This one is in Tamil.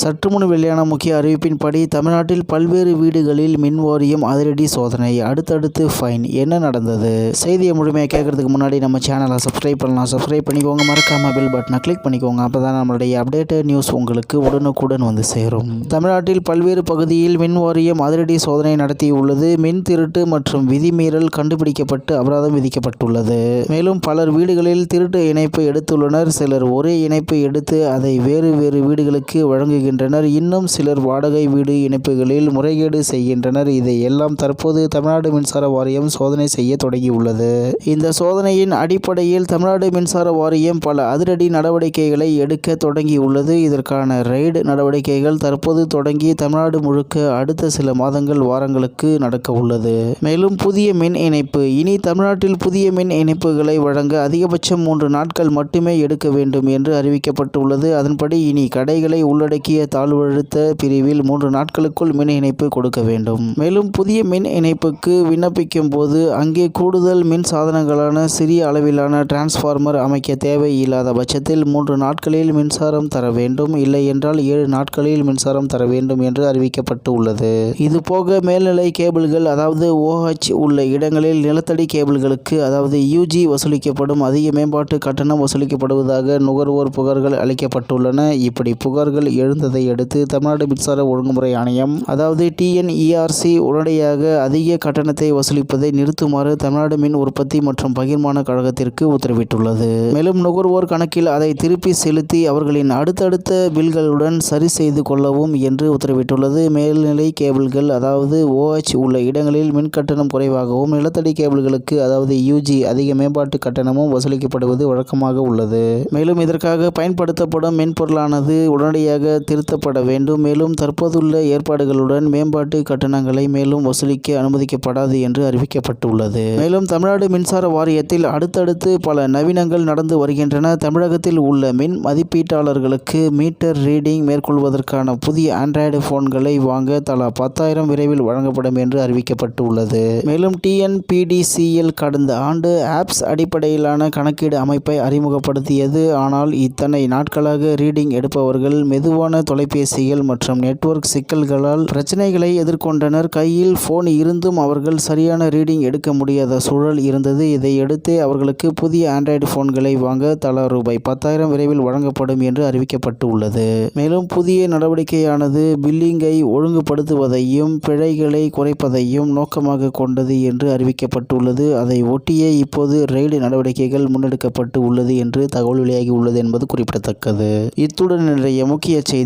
சற்று முன் வெளியான முக்கிய அறிவிப்பின்படி தமிழ்நாட்டில் பல்வேறு வீடுகளில் மின் வாரியம் அதிரடி சோதனை அடுத்தடுத்து ஃபைன் என்ன நடந்தது? செய்தியை முழுமையாக கேட்கறதுக்கு முன்னாடி நம்ம சேனலை சப்ஸ்கிரைப் பண்ணலாம். சப்ஸ்கிரைப் பண்ணிக்கோங்க. மறக்காம பெல் பட்டனை கிளிக் பண்ணிக்கோங்க. அப்போ தான் நம்மளுடைய அப்டேட்டட் நியூஸ் e உங்களுக்கு உடனுக்குடன் வந்து சேரும். தமிழ்நாட்டில் பல்வேறு பகுதியில் மின் வாரியம் அதிரடி சோதனை நடத்தியுள்ளது. மின் திருட்டு மற்றும் விதிமீறல் கண்டுபிடிக்கப்பட்டு அபராதம் விதிக்கப்பட்டுள்ளது. மேலும் பலர் வீடுகளில் திருட்டு இணைப்பு எடுத்துள்ளனர். சிலர் ஒரே இணைப்பு எடுத்து அதை வேறு வேறு வீடுகளுக்கு வருகின்றனர் இன்னும் சிலர் வாடகை வீடு இணைப்புகளில் முறைகேடு செய்கின்றனர். இதை எல்லாம் தற்போது தமிழ்நாடு மின்சார வாரியம் சோதனை செய்ய தொடங்கியுள்ளது. இந்த சோதனையின் அடிப்படையில் தமிழ்நாடு மின்சார வாரியம் பல அதிரடி நடவடிக்கைகளை எடுக்க தொடங்கியுள்ளது. இதற்கான ரெய்டு நடவடிக்கைகள் தற்போது தொடங்கி தமிழ்நாடு முழுக்க அடுத்த சில மாதங்கள் வாரங்களுக்கு நடக்க உள்ளது. மேலும் புதிய மின் இணைப்பு. இனி தமிழ்நாட்டில் புதிய மின் இணைப்புகளை வழங்க அதிகபட்சம் மூன்று நாட்கள் மட்டுமே எடுக்க வேண்டும் என்று அறிவிக்கப்பட்டுள்ளது. அதன்படி இனி கடைகளை உள்ளடக்கிய தாழ்வழுத்த பிரிவில் மூன்று நாட்களுக்குள் மின் இணைப்பு கொடுக்க வேண்டும். மேலும் புதிய மின் இணைப்புக்கு விண்ணப்பிக்கும் போது அங்கே கூடுதல் மின் சாதனங்களான சிறிய அளவிலான டிரான்ஸ்ஃபார்மர் அமைக்க தேவை இல்லாத பட்சத்தில் மூன்று நாட்களில் மின்சாரம் தர வேண்டும். இல்லை என்றால் ஏழு நாட்களில் மின்சாரம் தர வேண்டும் என்று அறிவிக்கப்பட்டு உள்ளது இது போக மேல்நிலை கேபிள்கள் அதாவது ஓஹெச் உள்ள இடங்களில் நிலத்தடி கேபிள்களுக்கு அதாவது யூஜி வசூலிக்கப்படும் அதிக மேம்பாட்டு கட்டணம் வசூலிக்கப்படுவதாக நுகர்வோர் புகார்கள் அளிக்கப்பட்டுள்ளன. இப்படி புகார்கள் எழுந்த அறிவித்ததை அடுத்து தமிழ்நாடு மின்சார ஒழுங்குமுறை ஆணையம் அதாவது டிஎன்இஆர்சி உடனடியாக அதிக கட்டணத்தை வசூலிப்பதை நிறுத்துமாறு தமிழ்நாடு மின் உற்பத்தி மற்றும் பகிர்மான கழகத்திற்கு உத்தரவிட்டுள்ளது. மேலும் நுகர்வோர் கணக்கில் அதை திருப்பி செலுத்தி அவர்களின் அடுத்தடுத்த பில்களுடன் சரி செய்து கொள்ளவும் என்று உத்தரவிட்டுள்ளது. மேல்நிலை கேபிள்கள் அதாவது ஓஹெச் உள்ள இடங்களில் மின் கட்டணம் குறைவாகவும் நிலத்தடி கேபிள்களுக்கு அதாவது யூஜி அதிக மேம்பாட்டு கட்டணமும் வசூலிக்கப்படுவது வழக்கமாக உள்ளது. மேலும் இதற்காக பயன்படுத்தப்படும் மென்பொருளானது உடனடியாக திருத்தப்பட வேண்டும். மேலும் தற்போதுள்ள ஏற்பாடுகளுடன் மேம்பாட்டு கட்டணங்களை மேலும் வசூலிக்க அனுமதிக்கப்படாது என்று அறிவிக்கப்பட்டுள்ளது. மேலும் தமிழ்நாடு மின்சார வாரியத்தில் அடுத்தடுத்து பல நவீனங்கள் நடந்து வருகின்றன. தமிழகத்தில் உள்ள மின் மதிப்பீட்டாளர்களுக்கு மீட்டர் ரீடிங் மேற்கொள்வதற்கான புதிய ஆண்ட்ராய்டு போன்களை வாங்க தலா பத்தாயிரம் விரைவில் வழங்கப்படும் என்று அறிவிக்கப்பட்டுள்ளது. மேலும் டிஎன்பிடிசிஎல் கடந்த ஆண்டு ஆப்ஸ் அடிப்படையிலான கணக்கீடு அமைப்பை அறிமுகப்படுத்தியது. ஆனால் இத்தனை நாட்களாக ரீடிங் எடுப்பவர்கள் மெதுவான தொலைபேசிகள் மற்றும் நெட்வொர்க் சிக்கல்களால் பிரச்சனைகளை எதிர்கொண்டனர். கையில் போன் இருந்தும் அவர்கள் சரியான ரீடிங் எடுக்க முடியாத சூழல் இருந்தது. இதையடுத்து அவர்களுக்கு புதிய ஆண்ட்ராய்டு போன்களை வாங்க தலா ரூபாய் பத்தாயிரம் விரைவில் வழங்கப்படும் என்று அறிவிக்கப்பட்டு உள்ளது மேலும் புதிய நடவடிக்கையானது பில்லிங்கை ஒழுங்குபடுத்துவதையும் பிழைகளை குறைப்பதையும் நோக்கமாக கொண்டது என்று அறிவிக்கப்பட்டுள்ளது. அதை ஒட்டியே இப்போது ரெய்டு நடவடிக்கைகள் முன்னெடுக்கப்பட்டு உள்ளது என்று தகவல் வெளியாகி உள்ளது என்பது குறிப்பிடத்தக்கது. இத்துடன் இன்றைய முக்கிய செய்தி